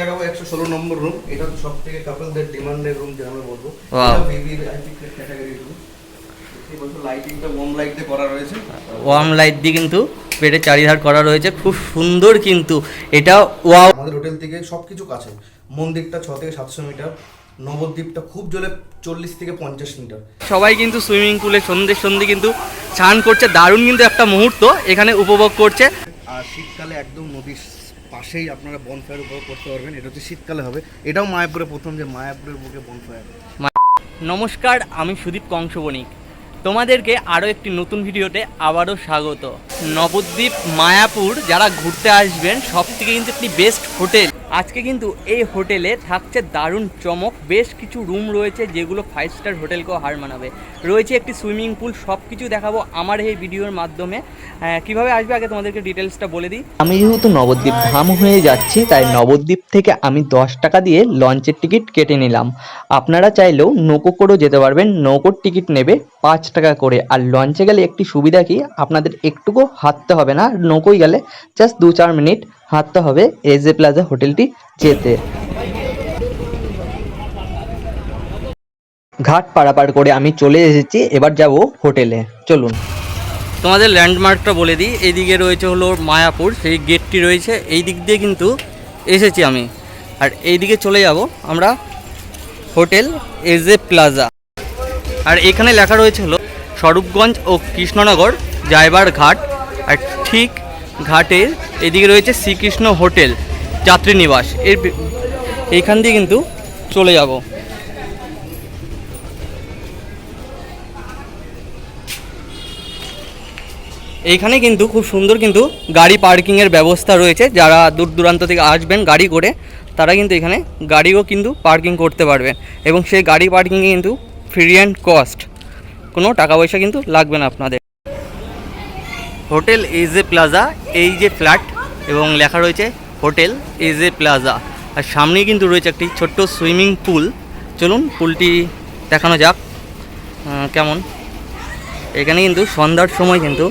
দেখাবো একশো ষোলো নম্বর রুম এটা তো সব থেকে কাপলদের ডিমান্ডের রুম আমরা বলব। Wow. VVIP category room warm light দিয়ে করা রয়েছে। ওয়ার্ম লাইট দিয়ে কিন্তু পেটে চারিধার করা রয়েছে। খুব সুন্দর কিন্তু। এটা ওয়াও আমাদের হোটেল থেকে সবকিছু কাছে। মন্দিরটা ছ থেকে সাতশো মিটার। নবদ্বীপটা খুব জলে চল্লিশ থেকে পঞ্চাশ মিটার। সবাই কিন্তু সুইমিং পুলে সন্ধে সন্ধে কিন্তু স্নান করছে। দারুণ কিন্তু একটা মুহূর্ত এখানে উপভোগ করছে। আর শীতকালে একদম নদীর পাশেই আপনারা বনফায়ার উপভোগ করতে পারবেন। এটা হচ্ছে শীতকালে হবে। এটাও মায়াপুরে প্রথম যে মায়াপুরের বুকে বনফায়ার নমস্কার, আমি সুদীপ কংস বণিক তোমাদেরকে আরও একটি নতুন ভিডিওতে আবারও স্বাগত। নবদ্বীপ, মায়াপুর, যারা ঘুরতে আসবেন সব থেকে কিন্তু একটি বেস্ট হোটেল আজকে কিন্তু এই হোটেলে থাকছে দারুণ চমক। বেশ কিছু রুম রয়েছে যেগুলো ফাইভ স্টার হোটেলকেও হার মানাবে। রয়েছে একটি সুইমিং পুল সব কিছু দেখাবো আমার এই ভিডিওর মাধ্যমে। আহ, কীভাবে আসবে আগে তোমাদেরকে ডিটেলসটা বলে দিই? আমি যেহেতু নবদ্বীপ ধাম হয়ে যাচ্ছি তাই নবদ্বীপ থেকে আমি দশ টাকা দিয়ে লঞ্চের টিকিট কেটে নিলাম। আপনারা চাইলেও নৌকো করেও যেতে পারবেন নৌকোর টিকিট নেবে পাঁচ টাকা করে। আর লঞ্চে গেলে একটি সুবিধা কি? আপনাদের একটুকু হাঁটতে হবে না, নৌকোয় গেলে জাস্ট দু চার মিনিট হাঁটতে হবে এজে প্লাজা হোটেলটি যেতে। ঘাট পারাপার করে আমি চলে এসেছি, এবার যাব হোটেলে। চলুন। তোমাদের ল্যান্ডমার্কটা বলে দিই। এইদিকে রয়েছে হলো মায়াপুর, সেই গেটটি রয়েছে। এই দিক দিয়ে কিন্তু এসেছি আমি। আর এইদিকে চলে যাব আমরা হোটেল এজে প্লাজা আর এখানে লেখা রয়েছে হলো, স্বরূপগঞ্জ ও কৃষ্ণনগর জায়বার ঘাট। আর ঠিক ঘাটের এদিকে রয়েছে শ্রীকৃষ্ণ হোটেল, যাত্রী নিবাস। এর এইখান দিয়ে কিন্তু চলে যাব। এইখানে কিন্তু খুব সুন্দর কিন্তু গাড়ি পার্কিংয়ের ব্যবস্থা রয়েছে। যারা দূর দূরান্ত থেকে আসবেন গাড়ি করে, তারা কিন্তু এখানে গাড়িও কিন্তু পার্কিং করতে পারবেন এবং সেই গাড়ি পার্কিংয়ে কিন্তু ফ্রি অ্যান্ড কস্ট কোনো টাকা পয়সা কিন্তু লাগবে না আপনাদের। হোটেল এজে প্লাজা এই যে ফ্ল্যাট এবং লেখা রয়েছে হোটেল এজে প্লাজা আর সামনেই কিন্তু রয়েছে একটি ছোট্ট সুইমিং পুল চলুন পুলটি দেখানো যাক। কেমন? এখানে কিন্তু সন্ধ্যার সময় কিন্তু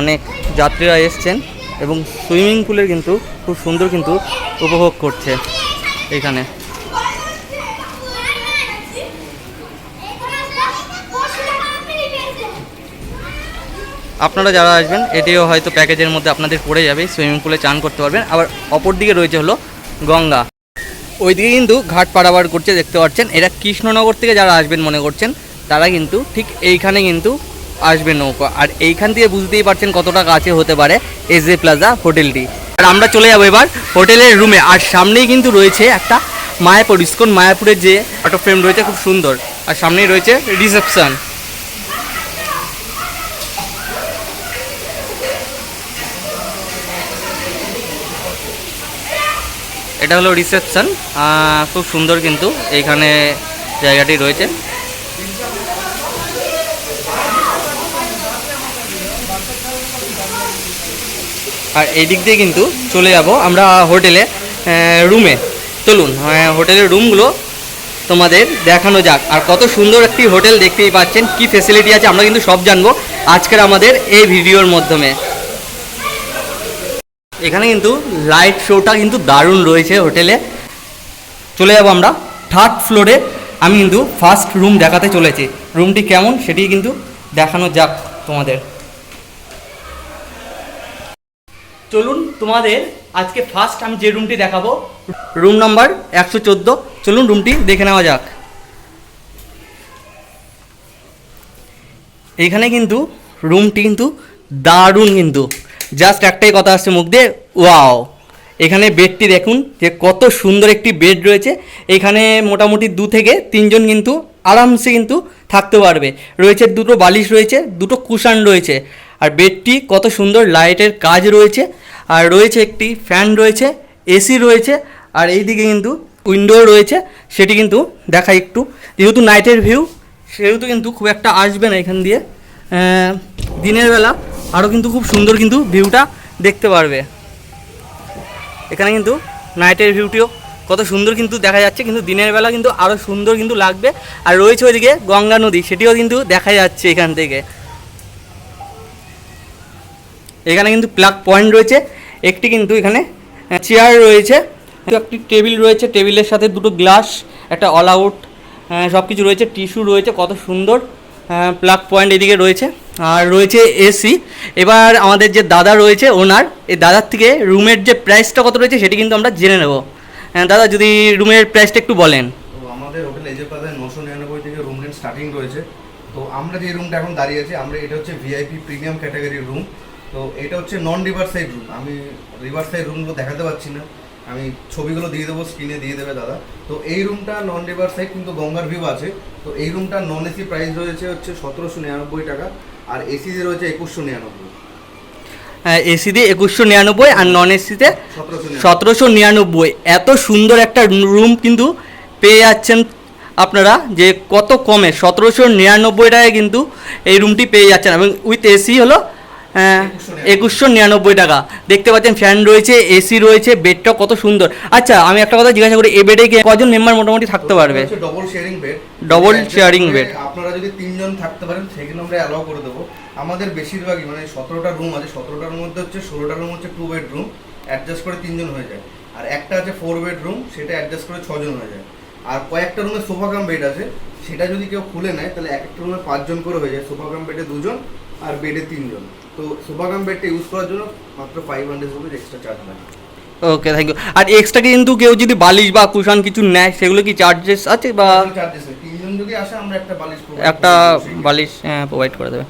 অনেক যাত্রীরা এসছেন এবং সুইমিং পুলের কিন্তু খুব সুন্দর কিন্তু উপভোগ করছে এখানে। আপনারা যারা আসবেন, এটিও হয়তো প্যাকেজের মধ্যে আপনাদের পড়ে যাবে, সুইমিং পুলে চান করতে পারবেন। আবার অপর দিকে রয়েছে হলো গঙ্গা। ওইদিকে কিন্তু ঘাট পারাবার করছে, দেখতে পাচ্ছেন। এরা কৃষ্ণনগর থেকে যারা আসবেন মনে করছেন, তারা কিন্তু ঠিক এইখানে কিন্তু আসবে নৌকা। আর এইখান থেকে বুঝতেই পারছেন কতটা কাছে হতে পারে এজে প্লাজা হোটেলটি। আর আমরা চলে যাব এবার হোটেলের রুমে। আর সামনেই কিন্তু রয়েছে একটা মায়াপুর, ইস্কন মায়াপুরের যে ফটো ফ্রেম রয়েছে, খুব সুন্দর। আর সামনেই রয়েছে রিসেপশন এটা হলো রিসেপশন খুব সুন্দর কিন্তু এইখানে জায়গাটি রয়েছে। আর এই দিক দিয়ে কিন্তু চলে যাব আমরা হোটেলে রুমে। চলুন আহ, হোটেলের রুমগুলো তোমাদের দেখানো যাক। আর কত সুন্দর একটি হোটেল দেখতেই পাচ্ছেন কি ফেসিলিটি আছে আমরা কিন্তু সব জানব আজকের আমাদের এই ভিডিওর মাধ্যমে। এখানে কিন্তু লাইট শোটা কিন্তু দারুণ রয়েছে হোটেলে চলে যাব আমরা। থার্ড ফ্লোরে আমি কিন্তু ফার্স্ট রুম দেখাতে চলেছি। রুমটি কেমন সেটি কিন্তু দেখানো যাক তোমাদের। চলুন তোমাদের আজকে ফার্স্ট আমি যে রুমটি দেখাবো রুম নাম্বার একশো চোদ্দ। চলুন রুমটি দেখে নেওয়া যাক। এখানে কিন্তু রুমটি কিন্তু দারুণ কিন্তু। জাস্ট একটাই কথা আসছে মুখ দিয়ে ওয়াও এখানে বেডটি দেখুন, যে কত সুন্দর একটি বেড রয়েছে। এখানে মোটামুটি দু থেকে তিনজন কিন্তু আরামসে কিন্তু থাকতে পারবে। রয়েছে দুটো বালিশ রয়েছে, দুটো কুশান রয়েছে। আর বেডটি কত সুন্দর লাইটের কাজ রয়েছে। আর রয়েছে একটি ফ্যান রয়েছে এসি রয়েছে। আর এইদিকে কিন্তু উইন্ডো রয়েছে, সেটি কিন্তু দেখা একটু। যেহেতু নাইটের ভিউ সেহেতু কিন্তু খুব একটা আসবে না এখান দিয়ে। দিনের বেলা। আরও কিন্তু খুব সুন্দর কিন্তু ভিউটা দেখতে পারবে। এখানে কিন্তু নাইটের ভিউটিও কত সুন্দর কিন্তু দেখা যাচ্ছে, কিন্তু দিনের বেলা কিন্তু আরও সুন্দর কিন্তু লাগবে। আর রয়েছে ওইদিকে গঙ্গা নদী, সেটিও কিন্তু দেখা যাচ্ছে এখান থেকে। এখানে কিন্তু প্লাগ পয়েন্ট রয়েছে, একটি কিন্তু এখানে চেয়ার রয়েছে, একটি টেবিল রয়েছে, টেবিলের সাথে দুটো গ্লাস, একটা অল আউট সব কিছু রয়েছে, টিস্যু রয়েছে, কত সুন্দর প্লাগ পয়েন্ট এদিকে রয়েছে। আর রয়েছে এসি। এবার আমাদের যে দাদা রয়েছে ওনার এই দাদার থেকে রুমের যে প্রাইসটা কত রয়েছে সেটি কিন্তু আমরা জেনে নেব। হ্যাঁ, দাদা যদি রুমের প্রাইসটা একটু বলেন। তো আমাদের হোটেল এজে প্লাজায় নশো নিরানব্বই থেকে রুম রেন্ট স্টার্টিং রয়েছে। তো আমরা যে রুমটা এখন দাঁড়িয়ে আছি আমরা এটা হচ্ছে ভিআইপি প্রিমিয়াম ক্যাটাগরির রুম তো এটা হচ্ছে নন রিভার সাইড রুম আমি রিভার সাইড রুমগুলো দেখাতে পারছি না। আমি ছবিগুলো দিয়ে দেবো স্ক্রিনে দিয়ে দেবে দাদা। তো এই রুমটা নন রিভার সাইড কিন্তু গঙ্গার ভিউ আছে। তো এই রুমটা নন এসি প্রাইস রয়েছে হচ্ছে সতেরোশো নিরানব্বই টাকা। আর এসি দিয়ে রয়েছে একুশশো নিরানব্বই। এসি দিয়ে একুশশো নিরানব্বই আর নন এসিতে সতেরোশো নিরানব্বই। এত সুন্দর একটা রুম কিন্তু পেয়ে যাচ্ছেন আপনারা যে কত কমে। সতেরোশো নিরানব্বই টাকায় কিন্তু এই রুমটি পেয়ে যাচ্ছেন। এবং উইথ এসি হলো একুশশো নিরানব্বই টাকা। দেখতে পাচ্ছেন ফ্যান রয়েছে এসি রয়েছে বেডটা কত সুন্দর। আচ্ছা আমি একটা কথা জিজ্ঞাসা করি এই বেডে কজন মেম্বার মোটামুটি থাকতে পারবে? Double sharing bed Double sharing bed। আপনারা যদি তিনজন থাকতে পারেন সেখানে আমরা অ্যালাউ করে দেবো। আমাদের বেশিরভাগই মানে সতেরোটা রুম আছে সতেরোটার মধ্যে হচ্ছে ষোলোটা রুম হচ্ছে টু বেডরুম অ্যাডজাস্ট করে তিনজন হয়ে যায়। আর একটা আছে ফোর বেডরুম সেটা অ্যাডজাস্ট করে ছজন হয়ে যায়। আর কয়েকটা রুমে সোফা কাম বেড আছে সেটা যদি কেউ খুলে নেয় তাহলে এক একটা রুমে পাঁচজন করে হয়ে যায়। সোফা কাম বেডে দুজন আর বেডে তিনজন। তো সোফা কাম বেডটা ইউজ করার জন্য মাত্র five hundred rupees extra charge লাগে। ওকে থ্যাংক ইউ আর এক্সট্রা কিন্তু কেউ যদি বালিশ বা কুশন কিছু নেয় সেগুলো কি চার্জেস আছে বা চার্জেস তিনজন যদি আসে আমরা একটা বালিশ একটা বালিশ প্রোভাইড করে দেবে।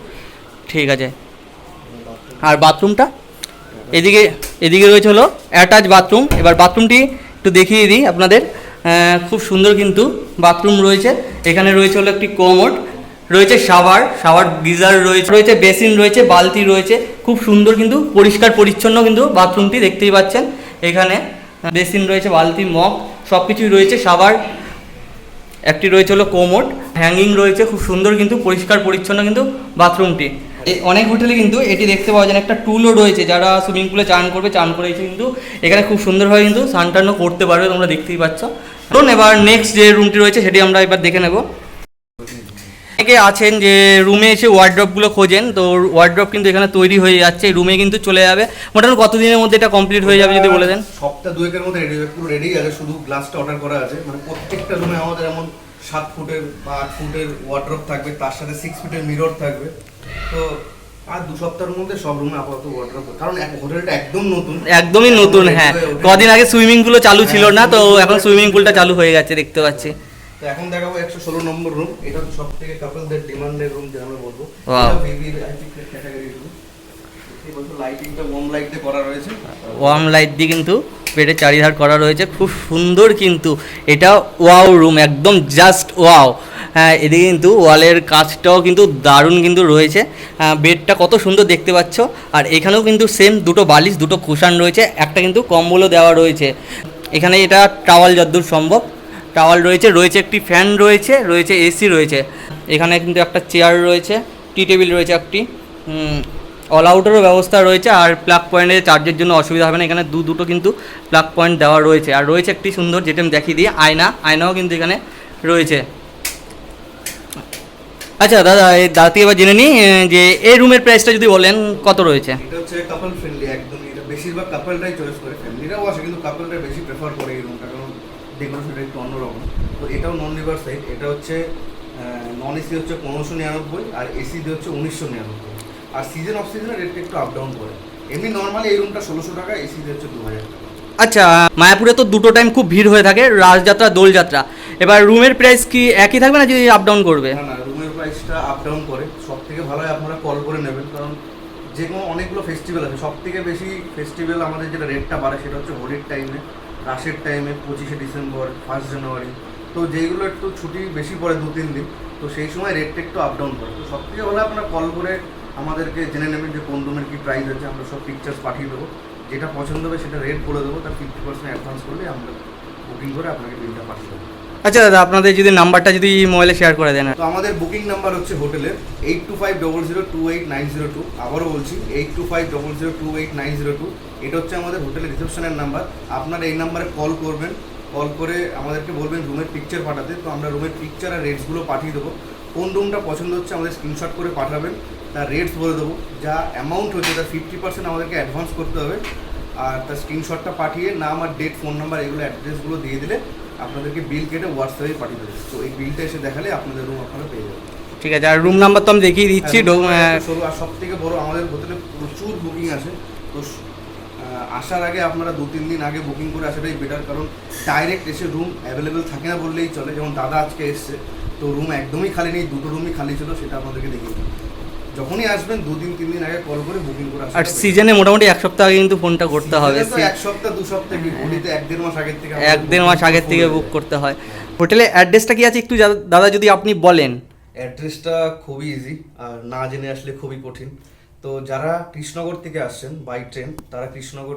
ঠিক আছে। আর বাথরুমটা? এদিকে এদিকে রয়েছে হলো অ্যাটাচ বাথরুম এবার বাথরুমটি একটু দেখিয়ে দিই আপনাদের। খুব সুন্দর কিন্তু বাথরুম রয়েছে। এখানে রয়েছে হলো একটি কোমোড রয়েছে শাওয়ার শাওয়ার গিজার রয়েছে রয়েছে বেসিন রয়েছে, বালতি রয়েছে, খুব সুন্দর কিন্তু পরিষ্কার পরিচ্ছন্ন কিন্তু বাথরুমটি দেখতেই পাচ্ছেন। এখানে বেসিন রয়েছে, বালতি, মগ সব কিছুই রয়েছে, শাওয়ার, একটি রয়েছে হলো কোমোড হ্যাঙ্গিং রয়েছে, খুব সুন্দর কিন্তু পরিষ্কার পরিচ্ছন্ন কিন্তু বাথরুমটি। অনেক হোটেলে কিন্তু এটি দেখতে পাওয়া যায়। একটা টুলও রয়েছে, যারা সুইমিং পুলে চান করবে, চান করে এসে কিন্তু এখানে খুব সুন্দরভাবে কিন্তু স্নান টানও করতে পারবে, তোমরা দেখতেই পাচ্ছ। এবার নেক্সট যে রুমটি রয়েছে, সেটি আমরা এবার দেখে নেব। অনেকে আছেন যে রুমে এসে ওয়ার্ড্রপগুলো খোঁজেন তো ওয়ার্ড্রপ কিন্তু এখানে তৈরি হয়ে যাচ্ছে রুমে কিন্তু চলে যাবে। মোটামুটি কতদিনের মধ্যে এটা কমপ্লিট হয়ে যাবে যদি বলে দেন? সপ্তাহ দুয়েকের মধ্যে রেডি পুরো রেডি আছে শুধু গ্লাসটা অর্ডার করা আছে। মানে প্রত্যেকটা রুমে আমাদের এমন সাত ফুটের বা আট ফুটের ওয়ার্ড্রপ থাকবে তার সাথে সিক্স ফুটের মিরর থাকবে। তো আর দু সপ্তাহের মধ্যে সব রুমে আপাতত ওয়ার্ড্রপ কারণ হোটেলটা একদম নতুন। একদমই নতুন হ্যাঁ। কদিন আগে সুইমিং পুলও চালু ছিল না তো এখন সুইমিং পুলটা চালু হয়ে গেছে দেখতে পাচ্ছি। তো এখন দেখাবো একশো ষোলো নম্বর রুম এটা সব থেকে কাপলদের ডিমান্ডের রুম যেটা আমরা বলব। Wow. Category room warm light দিয়ে কিন্তু বেডের চারিধার করা রয়েছে। খুব সুন্দর কিন্তু। এটা ওয়াও রুম একদম জাস্ট ওয়াও হ্যাঁ এদিকে কিন্তু ওয়ালের কাজটাও কিন্তু দারুণ কিন্তু রয়েছে। হ্যাঁ, বেডটা কত সুন্দর দেখতে পাচ্ছ। আর এখানেও কিন্তু সেম দুটো বালিশ দুটো কুশান রয়েছে। একটা কিন্তু কম্বলও দেওয়া রয়েছে। এখানে এটা টাওয়াল যদ্দূর সম্ভব। টাওয়াল রয়েছে রয়েছে একটি ফ্যান রয়েছে রয়েছে এসি রয়েছে। এখানে কিন্তু একটা চেয়ার রয়েছে, টি টেবিল রয়েছে একটি অল আউটেরও ব্যবস্থা রয়েছে, আর প্লাগ পয়েন্টে চার্জের জন্য অসুবিধা হবে না, এখানে দু দুটো কিন্তু প্লাগ পয়েন্ট দেওয়া রয়েছে। আর রয়েছে একটি সুন্দর যেটা আমি দেখিয়ে দিই, আয়না, আয়নাও কিন্তু এখানে রয়েছে। আচ্ছা দাদা, এই দাদা এবার জেনে নিই যে এই রুমের প্রাইসটা যদি বলেন, কত রয়েছে? কাপল ফ্রেন্ডলি এটা বেশিরভাগ কাপলটাই চয়েস করে ফ্যামিলিরাও আসে, কিন্তু কাপলটা বেশি প্রেফার করে এই রুমটা কারণ ডেকোরেশনটা একটু অন্যরকম তো এটাও নন রিভার সাইড এটা হচ্ছে নন এসি হচ্ছে পনেরোশো নিরানব্বই আর এসি দিয়ে হচ্ছে উনিশশো নিরানব্বই। আর সিজন অফ সিজনে রেটটা একটু আপ ডাউন করে। এমনি নর্মালি এই রুমটা ষোলোশো টাকা এসি দিয়ে হচ্ছে দু হাজার টাকা। আচ্ছা মায়াপুরে তো দুটো টাইম খুব ভিড় হয়ে থাকে রাজযাত্রা দোলযাত্রা। এবার রুমের প্রাইস কি একই থাকবে না যদি আপ ডাউন করবে? না না রুমের প্রাইসটা আপ ডাউন করে। সব থেকে ভালো আপনারা কল করে নেবেন কারণ যে কোনো অনেকগুলো ফেস্টিভ্যাল আছে। সব থেকে বেশি ফেস্টিভ্যাল আমাদের যেটা রেটটা বাড়ে সেটা হচ্ছে হোলির টাইমে রাশের টাইমে পঁচিশে ডিসেম্বর ফার্স্ট জানুয়ারি তো যেগুলো একটু ছুটি বেশি পড়ে দু, তিন দিন, তো সেই সময় রেটটা একটু আপ ডাউন করে তো সব থেকে ভালো আপনারা কল করে আমাদেরকে জেনে নেবেন যে কোন রুমের কী প্রাইস আছে, আমরা সব পিকচার্স পাঠিয়ে দেবো। যেটা পছন্দ হবে সেটা রেট বলে দেবো, তার ফিফটি পার্সেন্ট অ্যাডভান্স করলে আমরা বুকিং করে আপনাকে বিলটা পাঠিয়ে দেবো। আচ্ছা দাদা, আপনাদের যদি নাম্বারটা যদি মোবাইলে শেয়ার করে দেন। তো আমাদের বুকিং নাম্বার হচ্ছে হোটেলের eight two five double zero two eight nine zero two আবারও বলছি eight two five double zero two eight nine zero two এটা হচ্ছে আমাদের হোটেলের রিসেপশনের নাম্বার। আপনারা এই নাম্বারে কল করবেন। কল করে আমাদেরকে বলবেন রুমের পিকচার পাঠাতে। তো আমরা রুমের পিকচার আর রেটসগুলো পাঠিয়ে দেবো। কোন রুমটা পছন্দ হচ্ছে আমাদের স্ক্রিনশট করে পাঠাবেন। তার রেটস বলে দেবো। যা অ্যামাউন্ট হচ্ছে তার ফিফটি পার্সেন্ট আমাদেরকে অ্যাডভান্স করতে হবে। আর তার স্ক্রিনশটটা পাঠিয়ে নাম আর ডেট ফোন নাম্বার এগুলো অ্যাড্রেসগুলো দিয়ে দিলে আপনাদেরকে বিল কেটে হোয়াটসঅ্যাপে পাঠিয়ে দেবে। তো এই বিলটা এসে দেখালে আপনাদের রুম আপনারা পেয়ে যাবেন। ঠিক আছে আর রুম নাম্বার তো আমি দেখিয়ে দিচ্ছি ডো- আর সব থেকে বড় আমাদের হোটেলে প্রচুর বুকিং আছে তো আসার আগে আপনারা দু তিন দিন আগে বুকিং করে আসাটাই বেটার কারণ ডাইরেক্ট এসে রুম অ্যাভেলেবেল থাকে না বললেই চলে। যেমন দাদা আজকে এসছে তো রুম একদমই খালি নেই দুটো রুমই খালি ছিল সেটা আপনাদেরকে দেখিয়ে। যখনই আসবেন দুদিন তিন দিন আগে কল করে বুকিং করে আর সিজনে মোটামুটি এক সপ্তাহ আগে কিন্তু ফোনটা করতে হবে। এক সপ্তাহ দু সপ্তাহ কি হোলিতে এক দেড় মাস আগের থেকে এক দেড় মাস আগের থেকে বুক করতে হয়। হোটেলের অ্যাড্রেসটা কি আছে একটু দাদা যদি আপনি বলেন? অ্যাড্রেসটা খুবই ইজি আর না জেনে আসলে খুবই কঠিন। তো যারা কৃষ্ণনগর থেকে আসছেন বাই ট্রেন তারা কৃষ্ণনগর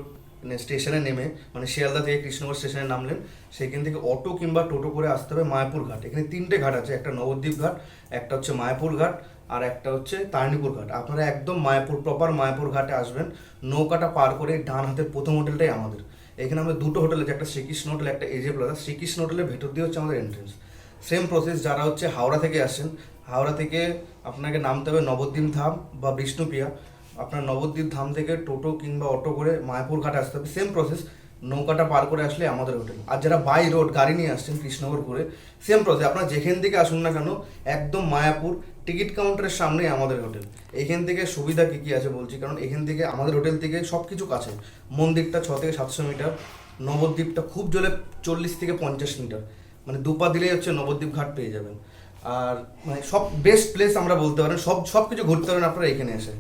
স্টেশনে নেমে মানে শিয়ালদা থেকে কৃষ্ণনগর স্টেশনে নামলেন সেখান থেকে অটো কিংবা টোটো করে আসতে হবে মায়াপুর ঘাট। এখানে তিনটে ঘাট আছে একটা নবদ্বীপ ঘাট একটা হচ্ছে মায়াপুর ঘাট আর একটা হচ্ছে তারণীপুর ঘাট। আপনারা একদম মায়াপুর প্রপার মায়াপুর ঘাটে আসবেন। নৌকাটা পার করে ডান হাতের প্রথম হোটেলটাই আমাদের। এখানে আমাদের দুটো হোটেল আছে, একটা শ্রীকৃষ্ণ হোটেল, একটা এজে প্লাজা শ্রীকৃষ্ণ হোটেলের ভেতর দিয়ে হচ্ছে আমাদের এন্ট্রেন্স সেম প্রসেস যারা হচ্ছে হাওড়া থেকে আসেন, হাওড়া থেকে আপনাকে নামতে হবে নবদ্বীপ ধাম বা বিষ্ণুপ্রিয়া। আপনার নবদ্বীপ ধাম থেকে টোটো কিংবা অটো করে মায়াপুর ঘাট আসতে হবে। সেম প্রসেস নৌকাটা পার করে আসলে আমাদের হোটেল। আর যারা বাই রোড গাড়ি নিয়ে আসছেন কৃষ্ণনগর করে সেম প্রসেস আপনারা যেখান থেকে আসুন না কেন, একদম মায়াপুর টিকিট কাউন্টারের সামনেই আমাদের হোটেল। এখান থেকে সুবিধা কী কী আছে বলছি? কারণ এখান থেকে আমাদের হোটেল থেকে সব কিছু। কাছে মন্দিরটা ছ থেকে সাতশো মিটার নবদ্বীপটা খুব জলে চল্লিশ থেকে পঞ্চাশ মিটার। মানে দুপা দিলেই হচ্ছে নবদ্বীপ ঘাট পেয়ে যাবেন। আর মানে সব বেস্ট প্লেস আমরা বলতে পারেন সব সব কিছু ঘুরতে পারেন আপনারা এখানে এসে।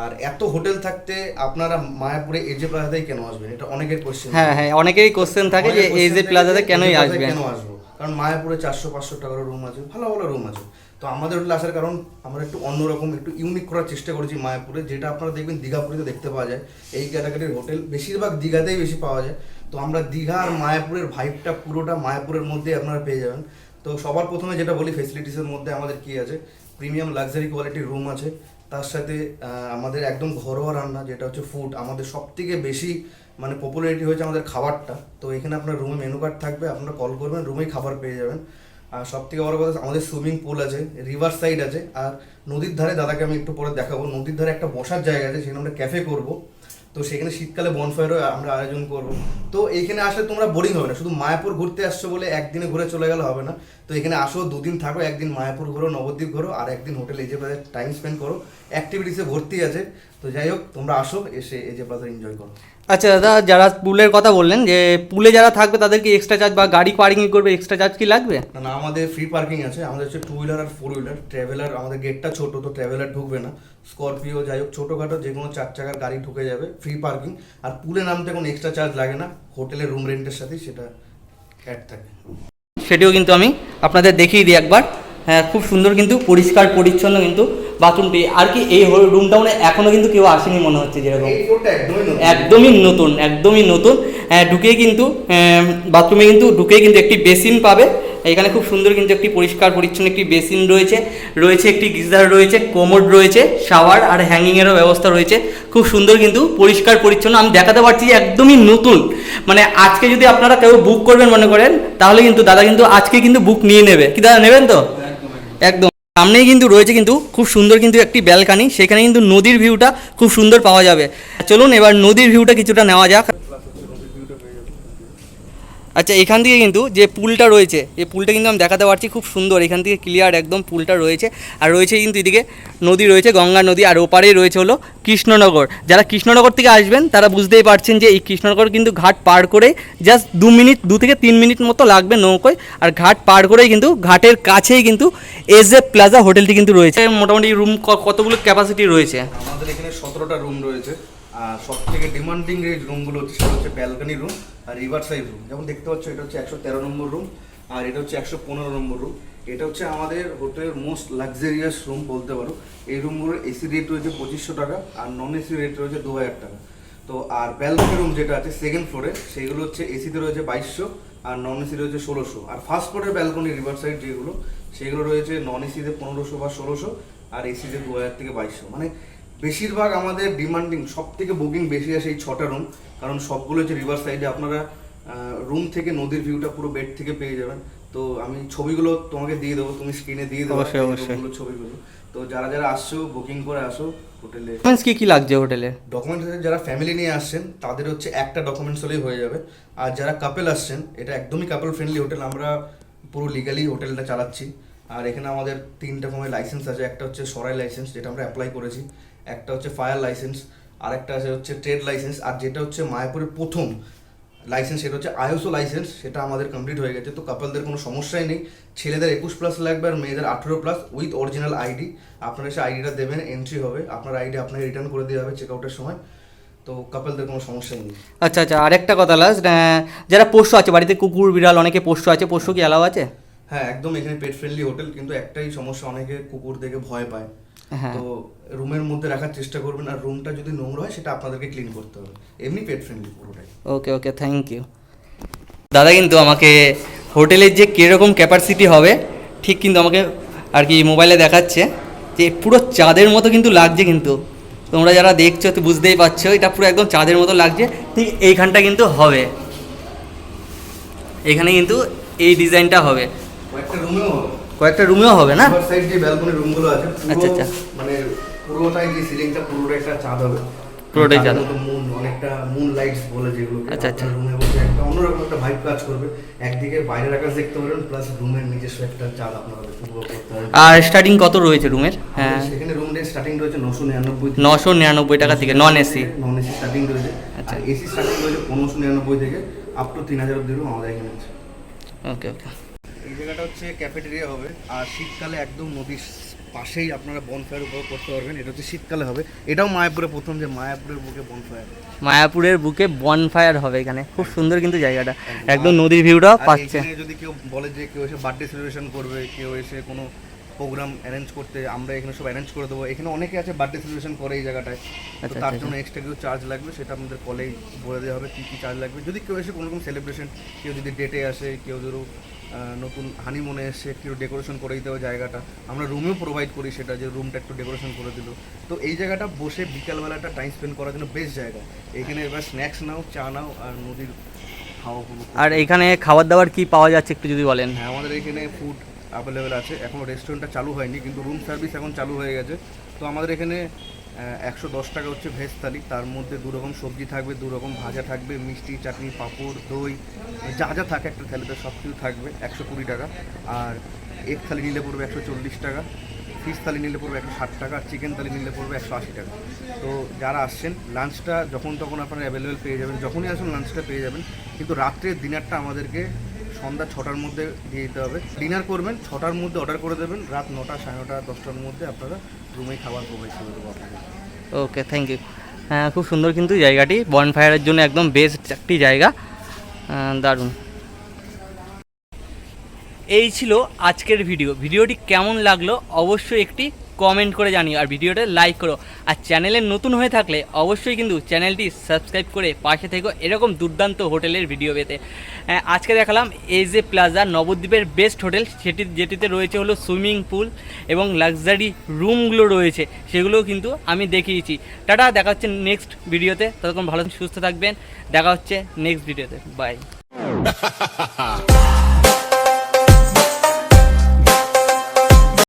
আর এত হোটেল থাকতে আপনারা মায়াপুরে এজে প্লাজাতেই কেন আসবেন? এটা অনেকের কোশ্চেন হ্যাঁ হ্যাঁ অনেকেরই কোশ্চেন থাকে যে যে প্লাজাতে কেনই আসবেন? কেন আসব? কারণ মায়াপুরে চারশো পাঁচশো টাকার রুম আছে ভালো ভালো রুম আছে। তো আমাদের হোটেলে আসার কারণ আমরা একটু অন্যরকম, একটু ইউনিক করার চেষ্টা করেছি মায়াপুরে, যেটা আপনারা দেখবেন দীঘাপুরিতে দেখতে পাওয়া যায়। এই ক্যাটাগরির হোটেল বেশিরভাগ দীঘাতেই বেশি পাওয়া যায়। তো আমরা দীঘা আর মায়াপুরের ভাইবটা পুরোটা মায়াপুরের মধ্যে আপনারা পেয়ে যাবেন। তো সবার প্রথমে যেটা বলি ফেসিলিটিসের মধ্যে আমাদের কি আছে? প্রিমিয়াম লাক্সারি কোয়ালিটির রুম আছে। তার সাথে আমাদের একদম ঘরোয়া রান্না, যেটা হচ্ছে ফুড আমাদের সব থেকে বেশি মানে পপুলারিটি হয়েছে আমাদের খাবারটা। তো এখানে আপনার রুমে মেনু কার্ড থাকবে, আপনারা কল করবেন রুমেই খাবার পেয়ে যাবেন। আর সব থেকে বড় কথা, আমাদের সুইমিং পুল আছে রিভার সাইড আছে, আর নদীর ধারে দাদাকে আমি একটু পরে দেখাবো। নদীর ধারে একটা বসার জায়গা আছে, সেখানে আমরা ক্যাফে করব। তো সেখানে শীতকালে বনফায়ারও আমরা আয়োজন করব। তো এইখানে আসলে তোমরা বোরিং হবে না, শুধু মায়াপুর ঘুরতে আসছো বলে একদিনে ঘুরে চলে গেলে হবে না। তো এখানে আসো, দুদিন থাকো, একদিন মায়াপুর ঘোরো, নবদ্বীপ ঘোরো, আর একদিন হোটেল এজে প্লাজায় টাইম স্পেন্ড করো। অ্যাক্টিভিটিসে ভর্তি আছে। তো যাই হোক, তোমরা আসো, এসে এজে প্লাজা এনজয় করো। আচ্ছা দাদা যারা পুলের কথা বললেন যে পুলে যারা থাকবে তাদেরকে এক্সট্রা চার্জ বা গাড়ি পার্কিং করবে এক্সট্রা চার্জ কি লাগবে? না না আমাদের ফ্রি পার্কিং আছে। আমাদের হচ্ছে টু হুইলার আর ফোর হুইলার ট্রাভেলার আমাদের গেটটা ছোট তো ট্রাভেলার ঢুকবে না। স্করপিও যাই হোক ছোটোখাটো যে কোনো চার চাকার গাড়ি ঢুকে যাবে ফ্রি পার্কিং আর পুলে নামতে কোনো এক্সট্রা চার্জ লাগে না। হোটেলের রুম রেন্টের সাথেই সেটা অ্যাড থাকে। সেটিও কিন্তু আমি আপনাদের দেখিয়ে দিই একবার। হ্যাঁ খুব সুন্দর কিন্তু পরিষ্কার পরিচ্ছন্ন কিন্তু বাথরুমটি আর কি এই রুমটা মানে এখনও কিন্তু কেউ আসেনি মনে হচ্ছে যেরকম। একদমই নতুন। একদমই নতুন একদমই নতুন। হ্যাঁ, ঢুকে কিন্তু বাথরুমে কিন্তু ঢুকে কিন্তু একটি বেসিন পাবে। এখানে খুব সুন্দর কিন্তু একটি পরিষ্কার পরিচ্ছন্ন একটি বেসিন রয়েছে। রয়েছে একটি গিজার রয়েছে কোমোড রয়েছে শাওয়ার আর হ্যাঙ্গিংয়েরও ব্যবস্থা রয়েছে। খুব সুন্দর কিন্তু পরিষ্কার পরিচ্ছন্ন। আমি দেখাতে পারছি যে একদমই নতুন। মানে আজকে যদি আপনারা কেউ বুক করবেন মনে করেন তাহলে কিন্তু দাদা কিন্তু আজকে কিন্তু বুক নিয়ে নেবে। কি দাদা নেবেন তো? একদম। সামনেই কিন্তু রয়েছে কিন্তু খুব সুন্দর কিন্তু একটি ব্যালকানি, সেখানে কিন্তু নদীর ভিউটা খুব সুন্দর পাওয়া যাবে। চলুন এবার নদীর ভিউটা কিছুটা নেওয়া যাক। আচ্ছা এখান থেকে কিন্তু যে পুলটা রয়েছে, এই পুলটা কিন্তু আমি দেখাতে পারছি, খুব সুন্দর। এখান থেকে ক্লিয়ার একদম পুলটা রয়েছে। আর রয়েছে কিন্তু এদিকে নদী রয়েছে, গঙ্গা নদী, আর ওপারেই রয়েছে হলো কৃষ্ণনগর। যারা কৃষ্ণনগর থেকে আসবেন, তারা বুঝতেই পারছেন যে এই কৃষ্ণনগর কিন্তু ঘাট পার করে জাস্ট দু মিনিট, দু থেকে তিন মিনিট মতো লাগবে নৌকোয়। আর ঘাট পার করেই কিন্তু ঘাটের কাছেই কিন্তু এস এ প্লাজা হোটেলটি কিন্তু রয়েছে। মোটামুটি রুম কতগুলো ক্যাপাসিটি রয়েছে? আমাদের এখানে সতেরোটা রুম রয়েছে। আর সব থেকে ডিমান্ডিং রুমগুলো হচ্ছে, সেটা হচ্ছে ব্যালকনি রুম আর রিভার সাইড রুম যেমন দেখতে পাচ্ছ, এটা হচ্ছে একশো তেরো নম্বর রুম আর এটা হচ্ছে একশো পনেরো নম্বর রুম এটা হচ্ছে আমাদের হোটেলের মোস্ট লাক্সারিয়াস রুম বলতে পারো। এই রুমগুলোর এসি রেট রয়েছে পঁচিশশো টাকা, আর নন এসি রেট রয়েছে দু হাজার টাকা। তো, আর ব্যালকনি রুম যেটা আছে সেকেন্ড ফ্লোরে সেগুলো হচ্ছে এসিতে রয়েছে বাইশশো, আর নন এসি রয়েছে ষোলোশো। আর ফার্স্ট ফ্লোরের ব্যালকনি রিভার সাইড যেগুলো, সেগুলো রয়েছে নন এসিতে পনেরোশো বা ষোলোশো, আর এসিতে দু হাজার থেকে বাইশশো। মানে বেশিরভাগ আমাদের ডিমান্ডিং সব থেকে বুকিং বেশি আসে এই ছটা রুম কারণ সবগুলো হচ্ছে রিভার সাইডে আপনারা রুম থেকে নদীর ভিউটা পুরো বেড থেকে পেয়ে যাবেন। তো আমি ছবিগুলো তোমাকে দিয়ে দেবো তুমি স্ক্রিনে দিয়ে দেবো অবশ্যই, অবশ্যই। ছবিগুলো। তো যারা যারা আসছো বুকিং করে আসো হোটেলে। ডকুমেন্টস কি কি লাগছে হোটেলে? ডকুমেন্টস যারা ফ্যামিলি নিয়ে আসছেন তাদের হচ্ছে একটা ডকুমেন্টস হলেই হয়ে যাবে। আর যারা কাপেল আসছেন এটা একদমই কাপল ফ্রেন্ডলি হোটেল আমরা পুরো লিগালি হোটেলটা চালাচ্ছি। আর এখানে আমাদের তিন রকমের লাইসেন্স আছে, একটা হচ্ছে সরাই লাইসেন্স যেটা আমরা অ্যাপ্লাই করেছি, একটা হচ্ছে ফায়ার লাইসেন্স আর একটা আছে হচ্ছে ট্রেড লাইসেন্স আর যেটা হচ্ছে মায়াপুরের প্রথম লাইসেন্স সেটা হচ্ছে আইএসও লাইসেন্স সেটা আমাদের কমপ্লিট হয়ে গেছে। তো কাপলদের কোনো সমস্যাই নেই। ছেলেদের একুশ প্লাস লাগবে আর মেয়েদের আঠেরো প্লাস উইথ অরিজিনাল আইডি আপনারা সে আইডিটা দেবেন এন্ট্রি হবে। আপনার আইডি আপনাকে রিটার্ন করে দেওয়া হবে চেক আউটের সময়। তো কাপলদের কোনো সমস্যাই নেই। আচ্ছা আচ্ছা আরেকটা কথা লাস্ট যারা পোষ্য আছে, বাড়িতে কুকুর, বিড়াল, অনেকে পোষ্য আছে, পোষ্য কি অ্যালাউ আছে? হ্যাঁ একদম এখানে পেট ফ্রেন্ডলি হোটেল কিন্তু একটাই সমস্যা অনেকে কুকুর দেখে ভয় পায়। হ্যাঁ। তো রুমের মধ্যে রাখার চেষ্টা করবেন আর রুমটা যদি নোংরা হয় সেটা আপনাদেরকে ক্লিন করতে হবে। এমনি পেট ফ্রেন্ডলি পুরোটাই। ওকে ওকে থ্যাংক ইউ দাদা কিন্তু আমাকে হোটেলের যে কীরকম ক্যাপাসিটি হবে ঠিক কিন্তু আমাকে আর কি মোবাইলে দেখাচ্ছে যে পুরো চাঁদের মতো কিন্তু লাগছে কিন্তু। তোমরা যারা দেখছ তো বুঝতেই পারছ এটা পুরো একদম চাঁদের মতো লাগছে। ঠিক এইখানটা কিন্তু হবে। এখানে কিন্তু এই ডিজাইনটা হবে। কয়েকটা রুমেও হবে। কয়েকটা রুমেও হবে না? সাইড যে ব্যালকনি রুমগুলো আছে আচ্ছা, আচ্ছা। মানে পুরোটাই যে সিলিংটা পুরোটা একটা চাঁদ হবে। পুরোটাই চাঁদ। মুন অনেকটা মুন লাইটস বলে যেগুলো আচ্ছা, আচ্ছা। রুমে বসে একটা অন্যরকম একটা ভাইব কাজ করবে। একদিকে বাইরের আকাশ দেখতে পারবেন প্লাস রুমের নিজস্ব একটা চাঁদ আপনাদের উপভোগ করতে হবে। আর স্টার্টিং কত রয়েছে রুমের হ্যাঁ। সেখানে রুম রেট স্টার্টিং রয়েছে নশো নিরানব্বই নশো নিরানব্বই টাকা থেকে non AC non AC starting রয়েছে। আচ্ছা। এসি স্টার্টিং রয়েছে পনেরোশো নিরানব্বই থেকে আপ টু তিন হাজার অব্দি room আমাদের এখানে আছে। ওকে ওকে জায়গাটা হচ্ছে ক্যাফেটেরিয়া হবে। আর শীতকালে একদম নদীর পাশেই আপনারা বনফায়ার উপভোগ করতে পারবেন। এটা হচ্ছে শীতকালে হবে। এটাও মায়াপুরে প্রথম যে মায়াপুরের বুকে বনফায়ার মায়াপুরের বুকে বনফায়ার হবে এখানে। খুব সুন্দর কিন্তু জায়গাটা। একদম। নদীর ভিউটাও পাচ্ছে। যদি কেউ বলে যে কেউ এসে বার্থডে সেলিব্রেশন করবে কেউ এসে কোনো প্রোগ্রাম অ্যারেঞ্জ করতে আমরা এখানে সব অ্যারেঞ্জ করে দেবো। এখানে অনেকে আছে বার্থডে সেলিব্রেশন করে এই জায়গাটায়। তো আচ্ছা, তার আচ্ছা, জন্য এক্সট্রা কিছু চার্জ লাগবে সেটা আপনাদের কলেই বলে দেওয়া হবে কী কী চার্জ লাগবে। যদি কেউ এসে কোনো রকম সেলিব্রেশন কেউ যদি ডেটে আসে কেউ ধরো নতুন হানিমুনে এসে একটু ডেকোরেশন করে দিতে হবে জায়গাটা। আমরা রুমেও প্রোভাইড করি সেটা যে রুমটা একটু ডেকোরেশন করে দিল। তো এই জায়গাটা বসে বিকালবেলাটা টাইম স্পেন্ড করার জন্য বেস্ট জায়গা। এখানে এবার স্ন্যাক্স নাও চা নাও আর নদীর করো। আর এখানে খাবার দাবার কি পাওয়া যাচ্ছে একটু যদি বলেন? হ্যাঁ আমাদের এখানে ফুড অ্যাভেলেবেল আছে। এখনও রেস্টুরেন্টটা চালু হয়নি কিন্তু রুম সার্ভিস এখন চালু হয়ে গেছে। তো আমাদের এখানে একশো দশ টাকা হচ্ছে ভেজ থালি তার মধ্যে দু রকম সবজি থাকবে, দু রকম ভাজা থাকবে, মিষ্টি, চাটনি, পাঁপড়, দই, যা যা থাকে একটা থালিতে সব কিছু থাকবে, একশো কুড়ি টাকা। আর এক থালি নিলে পড়বে একশো চল্লিশ টাকা ফিশ থালি নিলে পড়বে একশো ষাট টাকা, আর চিকেন থালি নিলে পড়বে একশো আশি টাকা। তো যারা আসছেন লাঞ্চটা যখন তখন আপনারা অ্যাভেলেবেল পেয়ে যাবেন, যখনই আসুন লাঞ্চটা পেয়ে যাবেন। কিন্তু রাত্রের ডিনারটা আমাদেরকে সন্ধ্যা ছটার মধ্যে দিয়ে দিতে হবে। ডিনার করবেন, ছটার মধ্যে অর্ডার করে দেবেন। রাত নটা, সাড়ে নটা, দশটার মধ্যে আপনারা রুমে খাবার প্রোভাইড করে দেবো আপনাদের। ওকে থ্যাংক ইউ হ্যাঁ খুব সুন্দর কিন্তু জায়গাটি। বনফায়ারের জন্য একদম বেস্ট একটি জায়গা। দারুণ। এই ছিল আজকের ভিডিও ভিডিওটি কেমন লাগল? অবশ্যই একটি কমেন্ট করে জানিও আর ভিডিওটা লাইক করো। আর চ্যানেলে নতুন হয়ে থাকলে অবশ্যই কিন্তু চ্যানেলটি সাবস্ক্রাইব করে পাশে থেকো এরকম দুর্দান্ত হোটেলের ভিডিও পেতে। হ্যাঁ, আজকে দেখালাম এজে প্লাজা নবদ্বীপের বেস্ট হোটেল। সেটি যেটিতে রয়েছে হলো সুইমিং পুল এবং লাক্সারি রুমগুলো রয়েছে সেগুলোও কিন্তু আমি দেখিয়েছি। টাটা দেখা হচ্ছে নেক্সট ভিডিওতে ততক্ষণ ভালো সুস্থ থাকবেন। দেখা হচ্ছে নেক্সট ভিডিওতে বাই